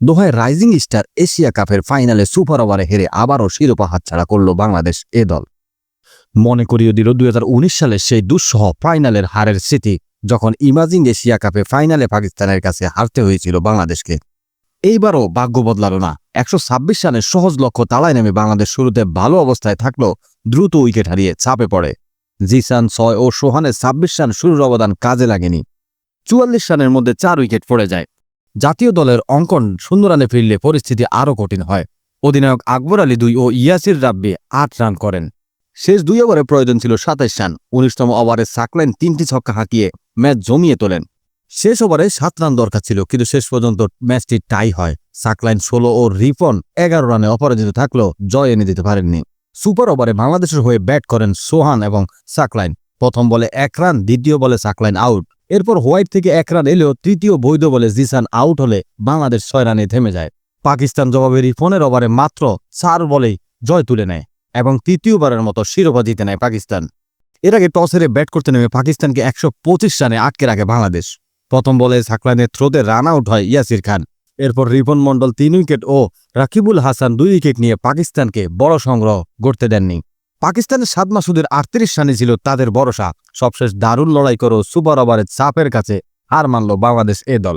দোহায় rising star Asia কাপের ফাইনালে সুপার ওভারে হেরে আবারও শিরোপা হাতছাড়া করল বাংলাদেশ এ দল। মনে করিয়ে দিল দুই হাজার উনিশ সালের সেই দুঃসহ ফাইনালের হারের স্মৃতি, যখন ইমাজিং এশিয়া কাপে ফাইনালে পাকিস্তানের কাছে হারতে হয়েছিল বাংলাদেশকে। এইবারও ভাগ্য বদলাল না। একশো ছাব্বিশ রানের সহজ লক্ষ্য তালায় নেমে বাংলাদেশ শুরুতে ভালো অবস্থায় থাকলেও দ্রুত উইকেট হারিয়ে চাপে পড়ে। জিসান, ছয় ও সোহানের ছাব্বিশ রান শুরুর অবদান কাজে লাগেনি। চুয়াল্লিশ রানের মধ্যে চার উইকেট পড়ে যায়। জাতীয় দলের অঙ্কন শূন্য রানে ফিরলে পরিস্থিতি আরও কঠিন হয়। অধিনায়ক আকবর আলী দুই ও ইয়াসির রাব্বি আট রান করেন। শেষ দুই ওভারে প্রয়োজন ছিল সাতাইশ রান। উনিশতম ওভারে সাকলেন তিনটি ছক্কা হাঁকিয়ে ম্যাচ জমিয়ে তোলেন। শেষ ওভারে সাত রান দরকার ছিল, কিন্তু শেষ পর্যন্ত ম্যাচটি টাই হয়। সাকলাইন ষোলো ও রিপন এগারো রানে অপরাজিত থাকলেও জয় এনে দিতে পারেননি। সুপার ওভারে বাংলাদেশের হয়ে ব্যাট করেন সোহান এবং সাকলাইন। প্রথম বলে এক রান, দ্বিতীয় বলে সাকলাইন আউট। এরপর হোয়াইট থেকে এক রান এলেও তৃতীয় বৈধ বলে জিসান আউট হলে বাংলাদেশ ছয় রানে থেমে যায়। পাকিস্তান জবাবে রিফনের ওভারে মাত্র চার বলেই জয় তুলে নেয় এবং তৃতীয়বারের মতো শিরোপা জিতে নেয় পাকিস্তান। এর আগে টস হেরে ব্যাট করতে নেমে পাকিস্তানকে একশো পঁচিশ রানে আটকে রাখে বাংলাদেশ। প্রথম বলে সাকলাইনের থ্রোতে রান আউট হয় ইয়াসির খান। এরপর রিপন মণ্ডল তিন উইকেট ও রাকিবুল হাসান দুই উইকেট নিয়ে পাকিস্তানকে বড় সংগ্রহ করতে দেননি। পাকিস্তানের সাত মাসুদের আটত্রিশ রানে ছিল তাদের ভরসা। সবশেষ দারুণ লড়াই করো সুপার ওভারের চাপের কাছে হার মানল বাংলাদেশ এ দল।